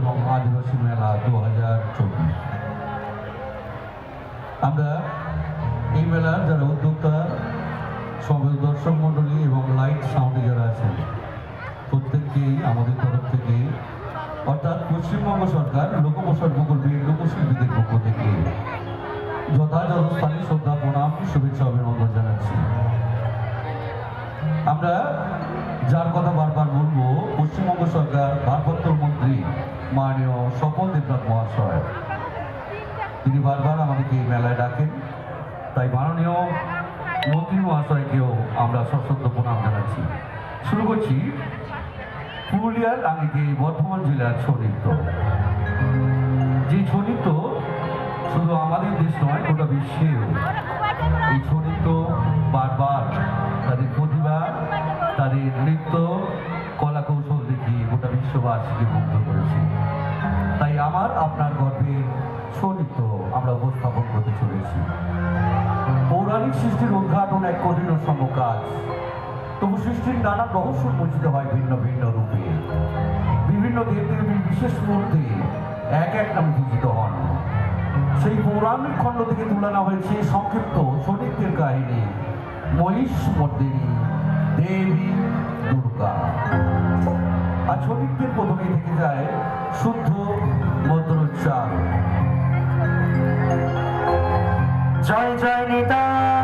এবং আদিবাসী মেলা দু হাজার চব্বিশ। আমরা এই মেলার যারা উদ্যোক্তা সবাই দর্শক মণ্ডলী এবং লাইট সাউন্ডে যারা আছেন, প্রত্যেককেই আমাদের তরফ থেকে, অর্থাৎ পশ্চিমবঙ্গ সরকার লোকপ্রসার প্রকল্পের লোকশিল্পীদের পক্ষ থেকে যথাযথ স্থানে শ্রদ্ধা, প্রণাম, শুভেচ্ছা, অভিনন্দন জানাচ্ছি। আমরা যার কথা বারবার বলব, পশ্চিমবঙ্গ সরকার ভারপ্রাপ্ত মাননীয় স্বপন দেবনাথ মহাশয়, তিনি বারবার আমাদেরকে এই মেলায় ডাকেন। তাই মাননীয় মন্ত্রী মহাশয়কেও আমরা সশ্রদ্ধ প্রণাম জানাচ্ছি। শুরু করছি পুরুলিয়ার আগে বর্ধমান জেলার ছৌ নৃত্য। যে ছৌ নৃত্য শুধু আমাদের দেশ নয়, গোটা বিশ্বেও। এই ছৌ নৃত্য বারবার তাদের প্রতিভা, তাদের নৃত্য কলা কৌশল দেখিয়ে গোটা বিশ্ববাসীকে মুগ্ধ করেছে। তাই আমার, আপনার গর্বে ছৌ নৃত্য আমরা উপস্থাপন করতে চলেছি। পৌরাণিক সৃষ্টির উদ্ঘাটন এক কঠিন সম্ভব কাজ। তবু সৃষ্টির নানা রহস্য উন্মোচিত হয় ভিন্ন ভিন্ন রূপে। বিভিন্ন দেবদেবীর বিশেষ মূর্তি এক এক নামে পূজিত হন। সেই পৌরাণিক খণ্ড থেকে তুলে নেওয়া হয়েছে সংক্ষিপ্ত সনিত্যের কাহিনী, মহিষ মর্দিনী। দেবী দুর্গা। আর শরীরদের প্রথমেই থেকে যায় শুদ্ধ মন্ত্রোচ্চার জয় জয় নিতাই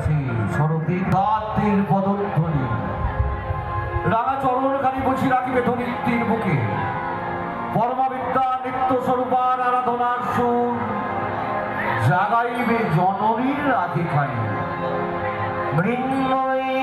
আসে শরতের রাত্রির পদধ্বনি রাঙা চরণখানি বসি রাখিবে ধরিত্রীর বুকে। পরমাবিদ্যা নিত্য স্বরূপার আরাধনার সুর। জাগাইবে জননীর রাধিখানি মৃন্ময়ী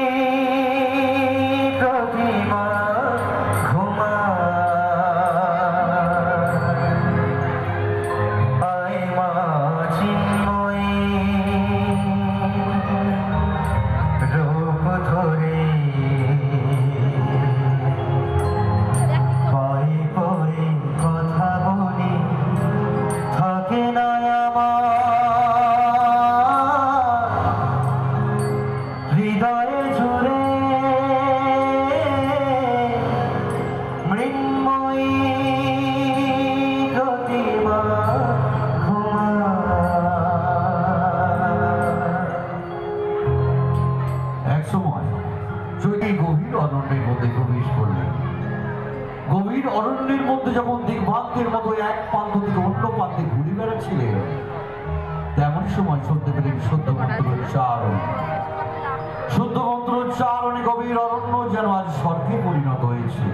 ঘুরে বেড়াচ্ছিলেন তেমন সময় শুনতে পেলেন শুদ্ধ মন্ত্র উচ্চারণ শুদ্ধ মন্ত্র উচ্চারণে গভীর অরণ্য যেন আজ স্বর্গে পরিণত হয়েছে।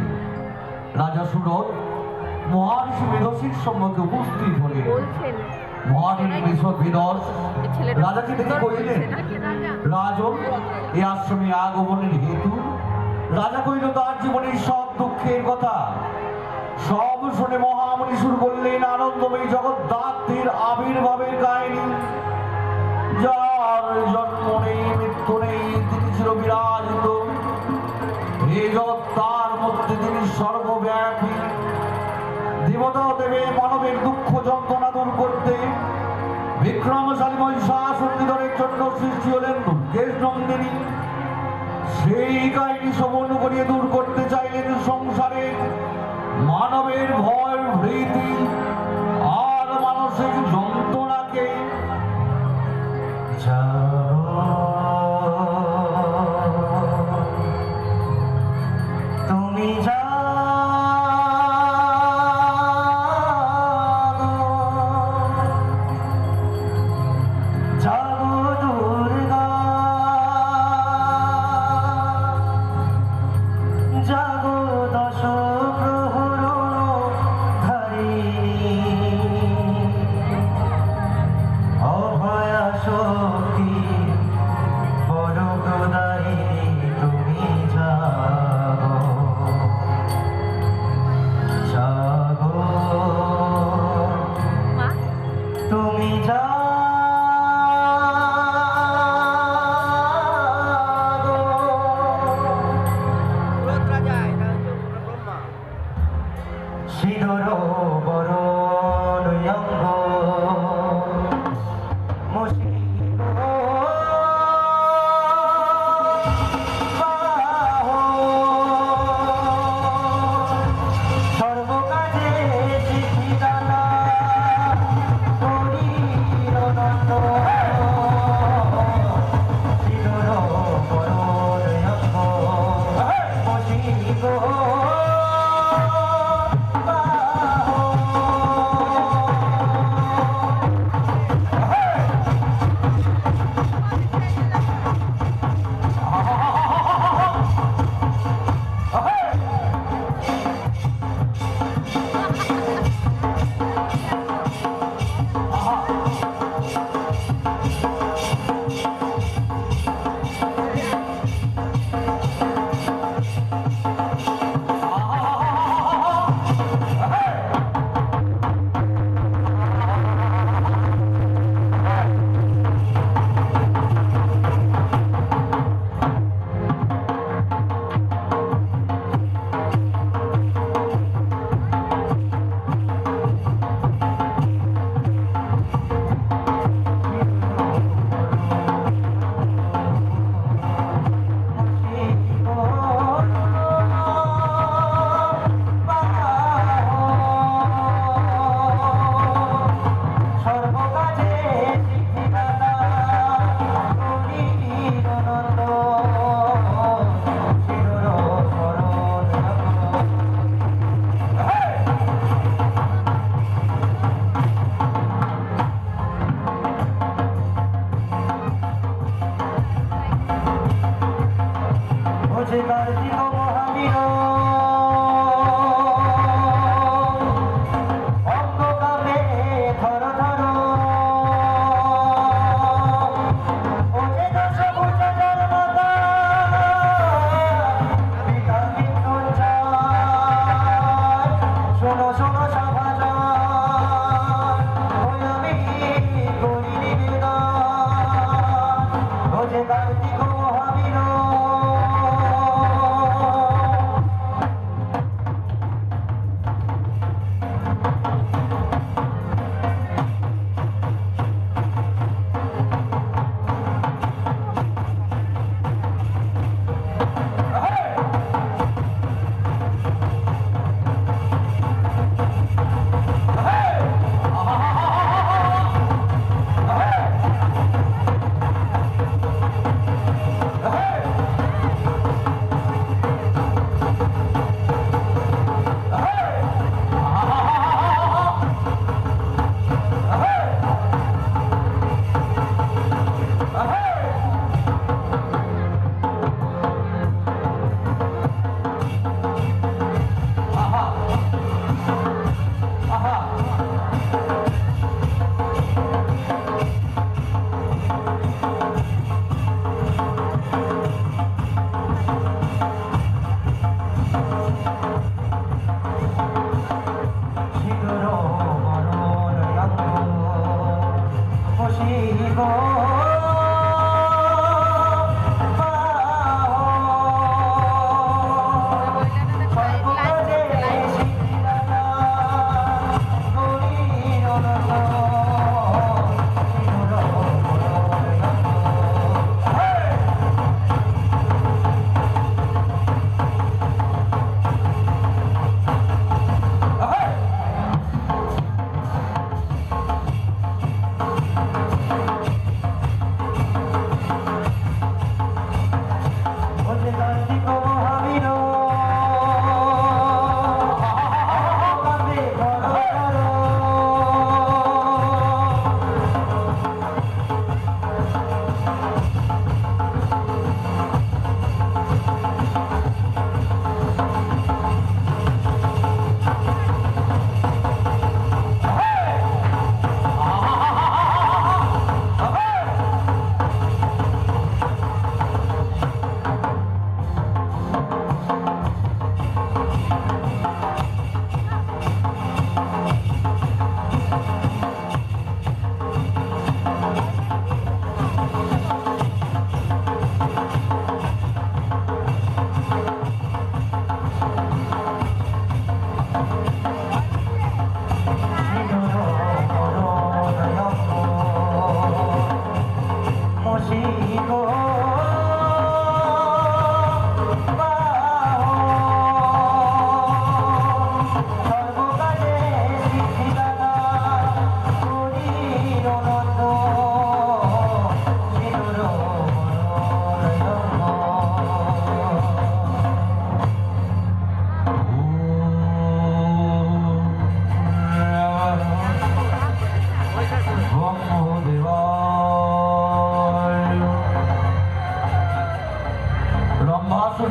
রাজা সুরত মহারিষি মেধসীর সম্মুখে উপস্থিত হলেন। বলছেন মহানীর বিশদ বিদর রাজাকে দেখে কহিলেন? রাজন এ আশ্রমে আগমনের হেতু? রাজা কহিল তার জীবনের সব দুঃখের কথা। সব শুনে মহামণি শুরু করলেন আনন্দময়ী জগদ্ধাত্রীর আবির্ভাবের কাহিনী। যার জন্ম নেই, মৃত্যু নেই, তিনি ছিল বিরাজিত এই জগৎ তার মধ্যে তিনি সর্বব্যাপী। দেবতা দেবে মানবের দুঃখ যন্ত্রণা দূর করতে। বিক্রমশালী মহিষাসুর নিধনের জন্য সৃষ্টি হলেন নন্দিনী। সেই কাহিনী সমন করিয়ে দূর করতে চাইলেন সংসারে। মানবের ভয় সিদর বড় যে কার্তিক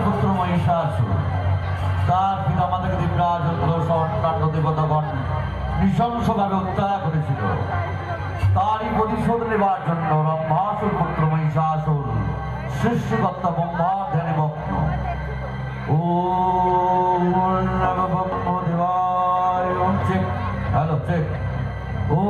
পুত্র মহিষাসুর তার পিতা মাতাকে দেবরাজ অন্যান্য দেবতাগণ নৃশংসভাবে হত্যা করেছিল। তারই প্রতিশোধ নেবার জন্য ব্রহ্মাসুর পুত্র মহিষাসুর, সৃষ্টিকর্তা ব্রহ্মার ধ্যানে মগ্ন। ও দেবায় চেক হ্যালো চেক ও